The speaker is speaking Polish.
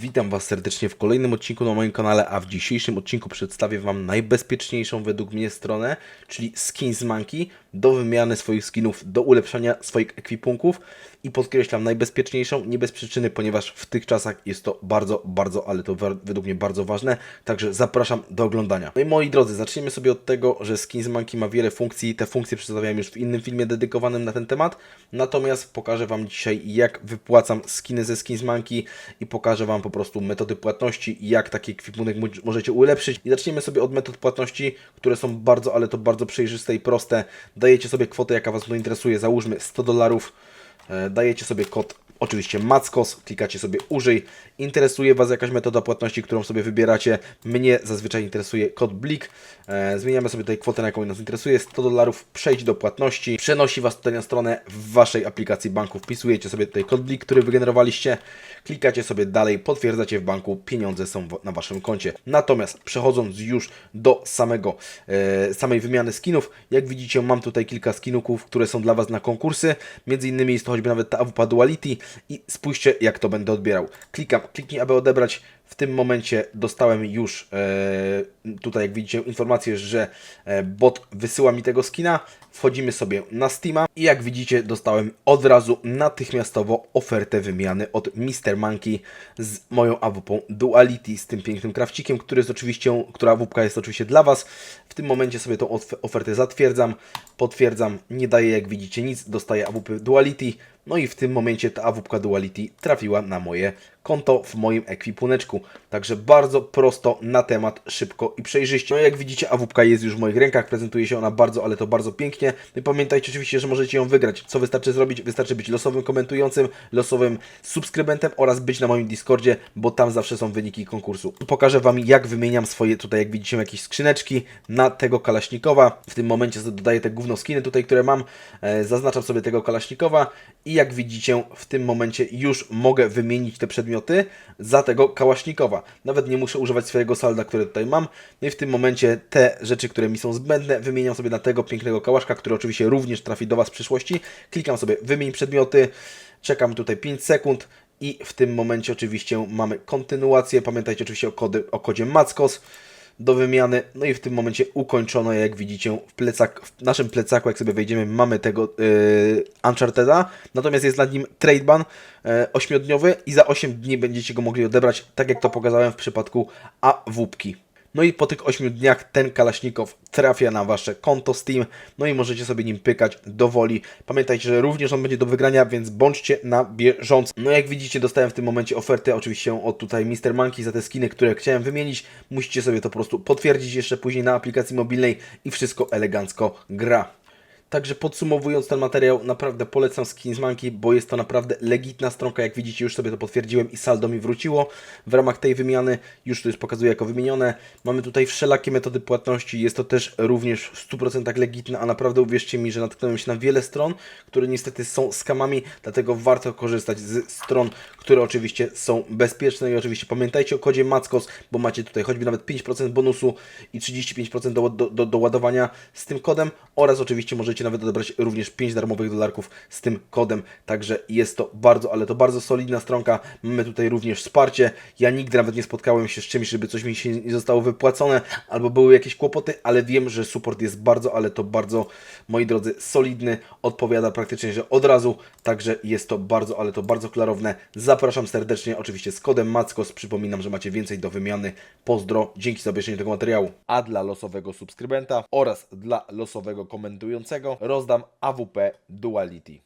Witam Was serdecznie w kolejnym odcinku na moim kanale, a w dzisiejszym odcinku przedstawię Wam najbezpieczniejszą według mnie stronę, czyli Skins Monkey, do wymiany swoich skinów, do ulepszania swoich ekwipunków i podkreślam najbezpieczniejszą, nie bez przyczyny, ponieważ w tych czasach jest to bardzo, bardzo, ale to według mnie bardzo ważne, także zapraszam do oglądania. No i moi drodzy, zaczniemy sobie od tego, że Skins Monkey ma wiele funkcji, te funkcje przedstawiałem już w innym filmie dedykowanym na ten temat, natomiast pokażę Wam dzisiaj jak wypłacam skiny ze Skins Monkey i pokażę Wam po prostu metody płatności i jak taki ekwipunek mo- możecie ulepszyć. I zaczniemy sobie od metod płatności, które są bardzo, ale to bardzo przejrzyste i proste. Dajecie sobie kwotę, jaka Was to interesuje, załóżmy 100 dolarów, E, dajecie sobie kod oczywiście Mackos, klikacie sobie użyj, interesuje Was jakaś metoda płatności, którą sobie wybieracie, mnie zazwyczaj interesuje kod BLIK, e, zmieniamy sobie tutaj kwotę, na jaką nas interesuje, 100 dolarów, przejdź do płatności, przenosi Was tutaj na stronę w Waszej aplikacji banku, wpisujecie sobie tutaj kod BLIK, który wygenerowaliście, klikacie sobie dalej, potwierdzacie w banku, pieniądze są na Waszym koncie. Natomiast przechodząc już do samego, e, samej wymiany skinów, jak widzicie mam tutaj kilka skinów, które są dla Was na konkursy, między innymi jest to choćby nawet ta AWP Duality i spójrzcie jak to będę odbierał. Klikam, kliknij aby odebrać, w tym momencie dostałem już e, tutaj jak widzicie informację, że e, bot wysyła mi tego skina, wchodzimy sobie na Steama i jak widzicie dostałem od razu natychmiastowo ofertę wymiany od Mr. Monkey z moją AWP Duality, z tym pięknym krawcikiem, który jest oczywiście, która AWP jest oczywiście dla Was. W tym momencie sobie tą ofertę zatwierdzam, potwierdzam, nie daję jak widzicie nic, dostaję AWP Duality, no i w tym momencie ta AWP Duality trafiła na moje konto w moim ekwipuneczku. Także bardzo prosto na temat, szybko i przejrzyście. No jak widzicie AWP jest już w moich rękach, prezentuje się ona bardzo, ale to bardzo pięknie. I pamiętajcie oczywiście, że możecie ją wygrać. Co wystarczy zrobić? Wystarczy być losowym komentującym, losowym subskrybentem oraz być na moim Discordzie, bo tam zawsze są wyniki konkursu. Pokażę Wam jak wymieniam swoje tutaj, jak widzicie, jakieś skrzyneczki na tego Kalaśnikowa. W tym momencie dodaję te gówno skiny tutaj, które mam. E, zaznaczam sobie tego Kalaśnikowa i jak widzicie w tym momencie już mogę wymienić te przedmioty za tego Kałasznikowa. Nawet nie muszę używać swojego salda, które tutaj mam. No i w tym momencie te rzeczy, które mi są zbędne, wymieniam sobie na tego pięknego kałaszka, który oczywiście również trafi do Was w przyszłości. Klikam sobie wymień przedmioty, czekam tutaj 5 sekund i w tym momencie oczywiście mamy kontynuację. Pamiętajcie oczywiście o, kody, o kodzie MACKOS do wymiany. No i w tym momencie ukończono, jak widzicie, w, plecak, w naszym plecaku, jak sobie wejdziemy, mamy tego yy, Uncharted'a, natomiast jest nad nim trade ban yy, 8-dniowy i za 8 dni będziecie go mogli odebrać, tak jak to pokazałem w przypadku AWP-ki. No i po tych 8 dniach ten Kalaśnikow trafia na Wasze konto Steam, no i możecie sobie nim pykać do woli. Pamiętajcie, że również on będzie do wygrania, więc bądźcie na bieżąco. No jak widzicie, dostałem w tym momencie ofertę oczywiście od tutaj Mr. Monkey za te skiny, które chciałem wymienić. Musicie sobie to po prostu potwierdzić jeszcze później na aplikacji mobilnej i wszystko elegancko gra. Także podsumowując ten materiał, naprawdę polecam Skins Monkey, bo jest to naprawdę legitna stronka, jak widzicie już sobie to potwierdziłem i saldo mi wróciło w ramach tej wymiany, już to już pokazuję jako wymienione. Mamy tutaj wszelakie metody płatności, jest to też również w 100% legitne, a naprawdę uwierzcie mi, że natknąłem się na wiele stron, które niestety są skamami, dlatego warto korzystać z stron, które oczywiście są bezpieczne. I oczywiście pamiętajcie o kodzie MACKOS, bo macie tutaj choćby nawet 5% bonusu i 35% do, do, do, do ładowania z tym kodem. Oraz oczywiście możecie nawet odebrać również 5 darmowych dolarków z tym kodem, także jest to bardzo, ale to bardzo solidna stronka, mamy tutaj również wsparcie, ja nigdy nawet nie spotkałem się z czymś, żeby coś mi się nie zostało wypłacone, albo były jakieś kłopoty, ale wiem, że support jest bardzo, ale to bardzo, moi drodzy, solidny, odpowiada praktycznie, że od razu, także jest to bardzo, ale to bardzo klarowne. Zapraszam serdecznie, oczywiście z kodem MACKOS, przypominam, że macie więcej do wymiany. Pozdro, dzięki za obejrzenie tego materiału. A dla losowego subskrybenta oraz dla losowego komentującego rozdam AWP Duality.